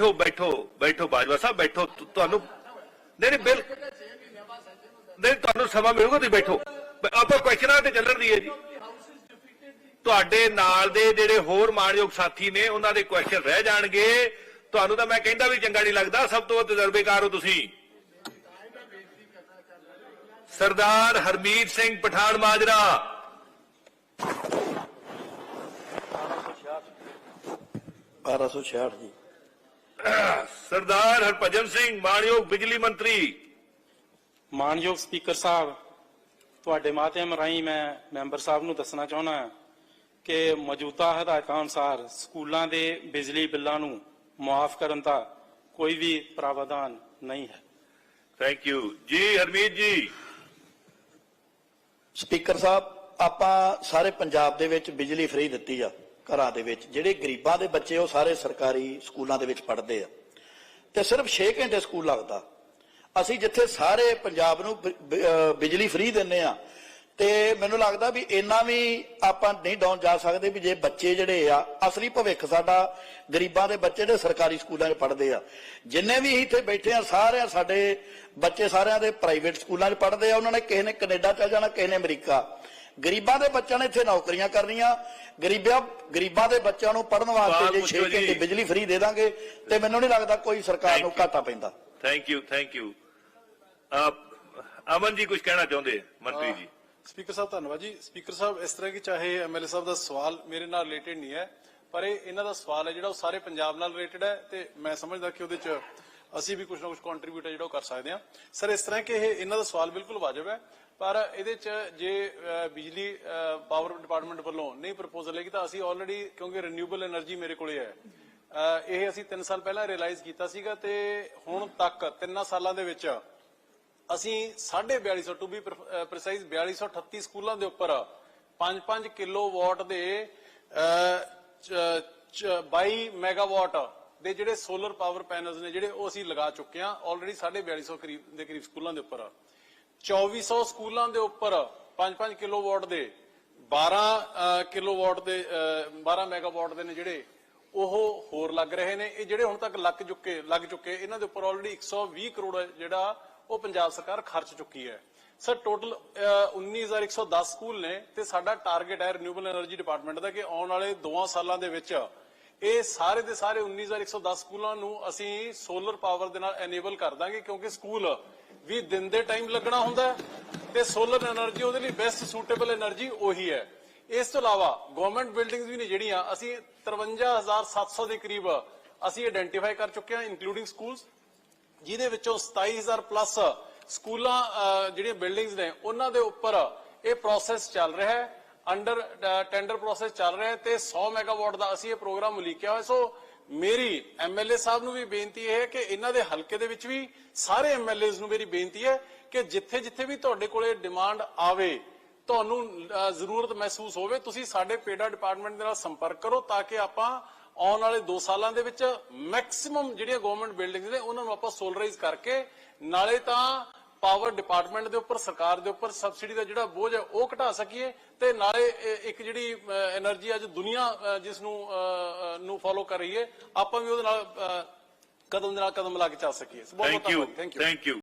ਬੈਠੋ ਬੈਠੋ ਬੈਠੋ ਬਾਜਵਾ ਸਾਹਿਬ, ਬੈਠੋ। ਤੁਹਾਨੂੰ ਨਹੀਂ ਨਹੀਂ, ਬਿਲ ਨਹੀਂ, ਤੁਹਾਨੂੰ ਸਮਾਂ ਮਿਲੂਗਾ, ਤੁਸੀਂ ਬੈਠੋ। ਆਪਾਂ ਕੁਐਸਚਨਾਂ ਤੇ ਚੱਲਣ ਦੀ ਹੈ ਜੀ। ਤੁਹਾਡੇ ਨਾਲ ਦੇ ਜਿਹੜੇ ਹੋਰ ਮਾਣਯੋਗ ਸਾਥੀ ਨੇ, ਉਹਨਾਂ ਦੇ ਕੁਐਸਚਨ ਰਹਿ ਜਾਣਗੇ। ਤੁਹਾਨੂੰ ਤਾਂ ਮੈਂ ਕਹਿੰਦਾ ਵੀ ਚੰਗਾ ਨਹੀਂ ਲੱਗਦਾ, ਸਭ ਤੋਂ ਵੱਧ ਤਜਰਬੇਕਾਰ ਹੋ ਤੁਸੀਂ। ਸਰਦਾਰ ਹਰਮੀਤ ਸਿੰਘ ਪਠਾਨ ਮਾਜਰਾ। 1266 ਜੀ। ਸਰਦਾਰ ਹਰਭਜਨ ਸਿੰਘ ਮਾਣਯੋਗ ਬਿਜਲੀ ਮੰਤਰੀ। ਮਾਨਯੋਗ ਸਪੀਕਰ ਸਾਹਿਬ ਤੁਹਾਡੇ ਮਾਧਿਅਮ ਰਾਹੀਂ ਮੈਂ ਮੈਂਬਰ ਸਾਹਿਬ ਨੂੰ ਦੱਸਣਾ ਚਾਹੁੰਦਾ ਹਾਂ ਕਿ ਮੌਜੂਦਾ ਹਦਾਇਤਾਂ ਅਨੁਸਾਰ ਸਕੂਲਾਂ ਦੇ ਬਿਜਲੀ ਬਿੱਲਾਂ ਨੂੰ ਮੁਆਫ ਕਰਨ ਦਾ ਕੋਈ ਵੀ ਪ੍ਰਾਵਧਾਨ ਨਹੀਂ ਹੈ। ਥੈਂਕ ਯੂ ਜੀ ਹਰਮੀਤ ਜੀ। ਸਪੀਕਰ ਸਾਹਿਬ ਆਪਾਂ ਸਾਰੇ ਪੰਜਾਬ ਦੇ ਵਿੱਚ ਬਿਜਲੀ ਫ੍ਰੀ ਦਿੱਤੀ ਆ। ਘਰਾਂ ਦੇ ਵਿੱਚ, ਜਿਹੜੇ ਗਰੀਬਾਂ ਦੇ ਬੱਚੇ ਉਹ ਸਾਰੇ ਸਰਕਾਰੀ ਸਕੂਲਾਂ ਦੇ ਵਿੱਚ ਪੜ੍ਹਦੇ ਆ। ਤੇ ਸਿਰਫ 6 ਘੰਟੇ ਸਕੂਲ ਲੱਗਦਾ। ਅਸੀਂ ਜਿੱਥੇ ਸਾਰੇ ਪੰਜਾਬ ਨੂੰ ਬਿਜਲੀ ਫ੍ਰੀ ਦਿੰਨੇ ਆ, ਤੇ ਮੈਨੂੰ ਲੱਗਦਾ ਵੀ ਇੰਨਾ ਵੀ ਆਪਾਂ ਨਹੀਂ ਡਾਊਨ ਜਾ ਸਕਦੇ ਵੀ ਜੇ ਬੱਚੇ ਜਿਹੜੇ ਆ, ਅਸਲੀ ਭਵਿੱਖ ਸਾਡਾ ਗਰੀਬਾਂ ਦੇ ਬੱਚੇ ਜਿਹੜੇ ਸਰਕਾਰੀ ਸਕੂਲਾਂ 'ਚ ਪੜ੍ਹਦੇ ਆ। ਜਿੰਨੇ ਵੀ ਇੱਥੇ ਬੈਠੇ ਆ ਸਾਰੇ ਸਾਡੇ ਬੱਚੇ ਸਾਰਿਆਂ ਦੇ ਪ੍ਰਾਈਵੇਟ ਸਕੂਲਾਂ 'ਚ ਪੜ੍ਹਦੇ ਆ। ਉਹਨਾਂ ਨੇ ਕਿਸੇ ਨੇ ਕੈਨੇਡਾ ਚਲ ਜਾਣਾ, ਕਿਸੇ ਨੇ ਅਮਰੀਕਾ। ਗਰੀਬਾਂ ਦੇ ਬੱਚਿਆਂ ਨੇ ਇੱਥੇ ਨੌਕਰੀਆਂ ਕਰਨੀਆਂ। ਗਰੀਬਾਂ ਗਰੀਬਾਂ ਦੇ ਬੱਚਿਆਂ ਨੂੰ ਪੜ੍ਹਨ ਸਵਾਲ ਵਾਸਤੇ ਜੇ 6 ਪੁੱਛੋ ਜੀ। ਘੰਟੇ ਬਿਜਲੀ ਫ੍ਰੀ ਦੇ ਦਾਂਗੇ ਤੇ ਮੈਨੂੰ ਨਹੀਂ ਲੱਗਦਾ ਕੋਈ ਸਰਕਾਰ ਨੂੰ Thank you. ਘਾਟਾ ਪੈਂਦਾ। Thank you thank you Aman ji ਕੁਝ ਕਹਿਣਾ ਚਾਹੁੰਦੇ? ਆ, ਮੰਤਰੀ ਜੀ। ਸਪੀਕਰ ਸਾਹਿਬ ਧੰਨਵਾਦ ਜੀ। ਸਪੀਕਰ ਸਾਹਿਬ ਇਸ ਤਰ੍ਹਾਂ ਕਿ ਚਾਹੇ ਐਮਐਲਏ ਸਾਹਿਬ ਦਾ ਸਵਾਲ ਮੇਰੇ ਨਾਲ ਰਿਲੇਟਡ ਨਹੀਂ ਹੈ ਪਰ ਇਹ ਇਹਨਾਂ ਦਾ ਸਵਾਲ ਹੈ ਜਿਹੜਾ ਉਹ ਸਾਰੇ ਪੰਜਾਬ ਨਾਲ ਰਿਲੇਟਡ ਹੈ ਤੇ ਮੈਂ ਸਮਝਦਾ ਕਿ ਉਹਦੇ ਚ ਅਸੀਂ ਵੀ ਕੁਝ ਨਾ ਕੁਝ ਕੰਟਰੀਬਿਊਟ ਹੈ ਜਿਹੜਾ ਉਹ ਕਰ ਸਕਦੇ ਹਾਂ। ਸਰ ਇਸ ਤਰ੍ਹਾਂ ਕਿ ਇਹ ਇਹਨਾਂ ਦਾ ਸਵਾਲ ਬਿਲਕੁਲ ਵਾਜਬ ਹੈ, ਪਰ ਇਹਦੇ ਚ ਜੇ ਬਿਜਲੀ ਪਾਵਰ ਡਿਪਾਰਟਮੈਂਟ ਵੱਲੋਂ ਨਹੀਂ ਪ੍ਰਪੋਜ਼ਲ ਹੈਗੀ ਤਾਂ ਅਸੀਂ ਆਲਰੇਡੀ ਕਿਉਂਕਿ ਰੀਨਿਊਏਬਲ એનર્ਜੀ ਮੇਰੇ ਕੋਲੇ ਹੈ ਇਹ ਅਸੀਂ 3 ਸਾਲ ਪਹਿਲਾਂ ਰਿਅਲਾਈਜ਼ ਕੀਤਾ ਸੀਗਾ ਤੇ ਹੁਣ ਤੱਕ 3 ਸਾਲਾਂ ਦੇ ਵਿੱਚ ਅਸੀਂ 4250 ਟੂ ਬੀ ਪ੍ਰੀਸਾਈਜ਼ 4238 ਸਕੂਲਾਂ ਦੇ ਉੱਪਰ 5-5 ਕਿਲੋਵਾਟ ਦੇ 22 ਮੈਗਾਵਾਟ ਦੇ ਜਿਹੜੇ ਸੋਲਰ ਪਾਵਰ ਪੈਨਲਸ ਨੇ ਜਿਹੜੇ ਉਹ ਅਸੀਂ ਲਗਾ ਚੁੱਕੇ ਆ ਆਲਰੇਡੀ 4250 ਕਰੀਬ, ਦੇ ਕਰੀਬ ਸਕੂਲਾਂ ਦੇ ਉੱਪਰ। 2400 ਸਕੂਲਾਂ ਦੇ ਉੱਪਰ 5-5 ਕਿਲੋਵਾਟ ਦੇ 12 ਕਿਲੋਵਾਟ ਦੇ 12 ਮੈਗਾਵਾਟ ਦੇ ਨੇ ਜਿਹੜੇ, ਉਹ ਹੋਰ ਲੱਗ ਰਹੇ ਨੇ। ਇਹ ਜਿਹੜੇ ਹੁਣ ਤੱਕ ਲੱਗ ਚੁੱਕੇ ਲੱਗ ਚੁੱਕੇ, ਇਹਨਾਂ ਦੇ ਉੱਪਰ ਆਲਰੇਡੀ 120 ਕਰੋੜ ਜਿਹੜਾ ਉਹ ਪੰਜਾਬ ਸਰਕਾਰ ਖਰਚ ਚੁੱਕੀ ਹੈ। ਸਰ ਟੋਟਲ 19110 ਸਕੂਲ ਨੇ ਤੇ ਸਾਡਾ ਟਾਰਗੇਟ ਹੈ ਰੀਨਿਊਏਬਲ એનર્ਜੀ ਡਿਪਾਰਟਮੈਂਟ ਦਾ ਕਿ ਆਉਣ ਵਾਲੇ 2 ਸਾਲਾਂ ਦੇ ਵਿੱਚ ਇਹ ਸਾਰੇ ਦੇ ਸਾਰੇ 19110 ਸਕੂਲਾਂ ਨੂੰ ਅਸੀਂ ਸੋਲਰ ਪਾਵਰ ਦੇ ਨਾਲ ਐਨੇਬਲ ਕਰ ਦਾਂਗੇ, ਕਿਉਂਕਿ ਸਕੂਲ ਵੀ ਦਿਨ ਦੇ ਟਾਈਮ ਲੱਗਣਾ ਹੁੰਦਾ ਤੇ ਸੋਲਰ એનર્ਜੀ ਉਹਦੇ ਲਈ ਬੈਸਟ ਸੂਟੇਬਲ એનર્ਜੀ ਉਹੀ ਹੈ। ਇਸ ਤੋਂ ਇਲਾਵਾ ਗਵਰਨਮੈਂਟ ਬਿਲਡਿੰਗਸ ਵੀ ਨੇ ਜਿਹੜੀਆਂ, ਅਸੀਂ 53700 ਦੇ ਕਰੀਬ ਅਸੀਂ ਆਈਡੈਂਟੀਫਾਈ ਕਰ ਚੁੱਕੇ ਹਾਂ ਇਨਕਲੂਡਿੰਗ ਸਕੂਲਸ ਜਿਹਦੇ ਵਿੱਚੋਂ 27000 ਪਲੱਸ ਸਕੂਲਾਂ ਜਿਹੜੀਆਂ ਬਿਲਡਿੰਗਸ ਨੇ, ਉਹਨਾਂ ਦੇ ਉੱਪਰ ਇਹ ਪ੍ਰੋਸੈਸ ਚੱਲ ਰਿਹਾ ਹੈ। ਅੰਡਰ ਟੈਂਡਰ ਪ੍ਰੋਸੈਸ ਚੱਲ ਰਿਹਾ ਤੇ 100 ਮੈਗਾਵਾਟ ਦਾ ਅਸੀਂ ਇਹ ਪ੍ਰੋਗਰਾਮ ਉਲੀਕਿਆ ਹੋਇਆ। ਸੋ ਮੇਰੀ ਐਮਐਲਏ ਸਾਹਿਬ ਨੂੰ ਵੀ ਬੇਨਤੀ ਹੈ ਕਿ ਇਹਨਾਂ ਦੇ ਹਲਕੇ ਦੇ ਵਿੱਚ ਵੀ ਸਾਰੇ ਐਮਐਲਏਜ਼ ਨੂੰ ਮੇਰੀ ਬੇਨਤੀ ਹੈ ਕਿ ਜਿੱਥੇ ਜਿੱਥੇ ਵੀ ਤੁਹਾਡੇ ਕੋਲੇ ਡਿਮਾਂਡ ਆਵੇ, ਤੁਹਾਨੂੰ ਜ਼ਰੂਰਤ ਮਹਿਸੂਸ ਹੋਵੇ, ਤੁਸੀਂ ਸਾਡੇ ਪੇਡਾ ਡਿਪਾਰਟਮੈਂਟ ਦੇ ਨਾਲ ਸੰਪਰਕ ਕਰੋ ਤਾਂ ਕਿ ਆਪਾਂ ਆਉਣ ਵਾਲੇ 2 ਸਾਲਾਂ ਦੇ ਵਿੱਚ ਮੈਕਸਿਮਮ ਜਿਹੜੀਆਂ ਗਵਰਨਮੈਂਟ ਬਿਲਡਿੰਗਸ ਨੇ, ਉਹਨਾਂ ਨੂੰ ਆਪਾਂ ਸੋਲਰਾਈਜ਼ ਕਰਕੇ ਨਾਲੇ ਤਾਂ ਪਾਵਰ ਡਿਪਾਰਟਮੈਂਟ ਦੇ ਉੱਪਰ ਸਰਕਾਰ ਦੇ ਉੱਪਰ ਸਬਸਿਡੀ ਦਾ ਜਿਹੜਾ ਬੋਝ ਹੈ ਉਹ ਘਟਾ ਸਕੀਏ ਤੇ ਨਾਲੇ ਇੱਕ ਜਿਹੜੀ એનર્ਜੀ ਅੱਜ ਦੁਨੀਆ ਜਿਸ ਨੂੰ ਨੂੰ ਫਾਲੋ ਕਰ ਰਹੀ ਹੈ ਆਪਾਂ ਵੀ ਉਹਦੇ ਨਾਲ ਕਦਮ ਦੇ ਨਾਲ ਕਦਮ ਲਾ ਕੇ ਚੱਲ ਸਕੀਏ। ਬਹੁਤ ਬਹੁਤ ਥੈਂਕ ਯੂ ਥੈਂਕ ਯੂ